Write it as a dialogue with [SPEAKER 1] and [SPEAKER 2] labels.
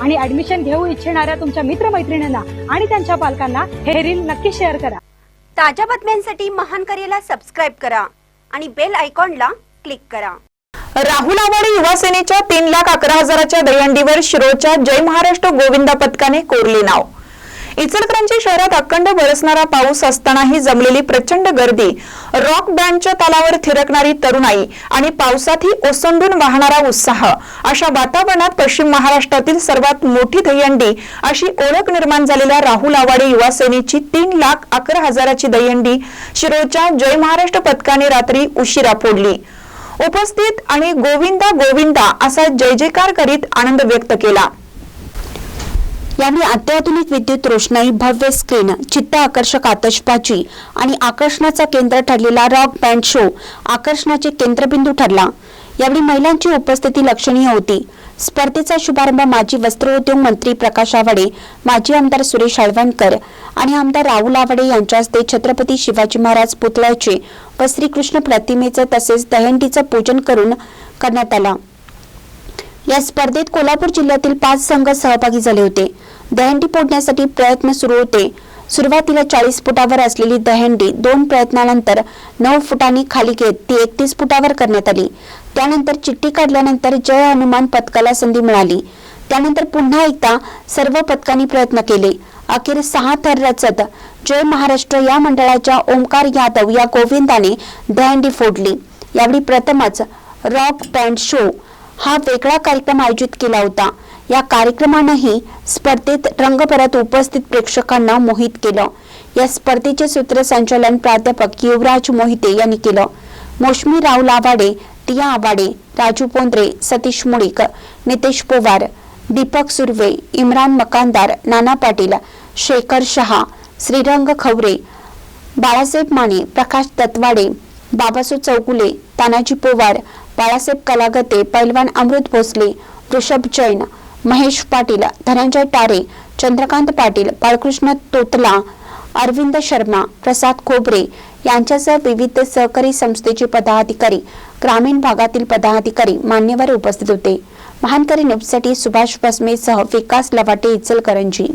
[SPEAKER 1] आणि ऍडमिशन घेऊ इच्छिणाऱ्या तुमच्या मित्रमैत्रिणींना आणि त्यांच्या पालकांना हे रील नक्की शेअर करा.
[SPEAKER 2] ताज्या बातम्यांसाठी महान करेला सबस्क्राईब करा आणि बेल आयकॉनला क्लिक करा.
[SPEAKER 3] राहुल आवाडे युवा सेनेच्या तीन लाख अकरा हजाराच्या दहीहंडीवर शिरोच्या जय महाराष्ट्र गोविंदा पथकाने कोरले नाव. इचलकरंजी शहरात अखंड बरसणारा पाऊस असतानाही जमलेली प्रचंड गर्दी. रॉक बँडच्या तालावर थिरकणारी तरुणाई आणि पावसातही ओसंडून वाहणारा उत्साह. अशा वातावरणात पश्चिम महाराष्ट्रातील सर्वात मोठी दहीहंडी अशी ओळख निर्माण झालेल्या राहुल आवाडे युवा सेनेची तीन लाख अकरा हजाराची दहीहंडी शिरोच्या जय महाराष्ट्र पथकाने रात्री उशिरा फोडली. उपस्थित आणि गोविंदा गोविंदा असा जय जयकार करीत आनंद व्यक्त केला.
[SPEAKER 4] यावेळी अत्याधुनिक विद्युत रोषणाई भव्य स्क्रीन चित्त आकर्षक आतषबाजी आणि आकर्षणाचा केंद्र ठरलेला रॉक बँड शो आकर्षणाचे केंद्रबिंदू ठरला. यावेळी महिलांची उपस्थिती लक्षणीय होती. स्पर्धेचा शुभारंभ माजी वस्त्रोद्योग मंत्री प्रकाश आवाडे माजी आमदार सुरेश आळवणकर आणि आमदार राहुल आवाडे यांच्या हस्ते छत्रपती शिवाजी महाराज पुतळ्याचे व श्रीकृष्ण प्रतिमेचं तसेच दहंडीचं पूजन करून करण्यात आला. या स्पर्धेत कोल्हापूर जिल्ह्यातील पाच संघ सहभागी झाले होते. दहंडी फोडण्यासाठी प्रयत्न सुरू होते. सुरुवातीला चाळीस फुटावर असलेली दहंडी दोन प्रयत्नानंतर नऊ फुटांनी खाली घेत ती एकतीस फुटावर करण्यात आली. त्यानंतर चिठ्ठी काढल्यानंतर जय हनुमान पथकाला संधी मिळाली. त्यानंतर पुन्हा एकदा सर्व पथकांनी प्रयत्न केले. अखेर सहा थर रचत जय महाराष्ट्र या मंडळाच्या ओंकार यादव या गोविंदाने दहंडी फोडली. यावेळी प्रथमच रॉक बँड शो हा वेगळा कार्यक्रम आयोजित केला होता. या कार्यक्रमानंही स्पर्धेत रंगभरात उपस्थित प्रेक्षकांना मोहित केलं. या स्पर्धेचे सूत्रसंचालन प्राध्यापक युवराज मोहिते यांनी केलं. मोशमी राहुल आवाडे टिया आवाडे राजू पोंद्रे सतीश मुळीक नितेश पवार दीपक सुर्वे इम्रान मकानदार नाना पाटील शेखर शहा श्रीरंग खवरे बाळासाहेब माने प्रकाश दत्वाडे बाबासो चौगुले तानाजी पोवार बाळासाहेब कलागते पैलवान अमृत भोसले ऋषभ जैन महेश पाटील धनंजय टारे चंद्रकांत पाटील बाळकृष्ण तोतला अरविंद शर्मा प्रसाद खोबरे यांच्यासह विविध सहकारी संस्थेचे पदाधिकारी ग्रामीण भागातील पदाधिकारी मान्यवर उपस्थित होते. महानकरी न्यूजसाठी सुभाष बसमेसह विकास लवाटे इचलकरंजी.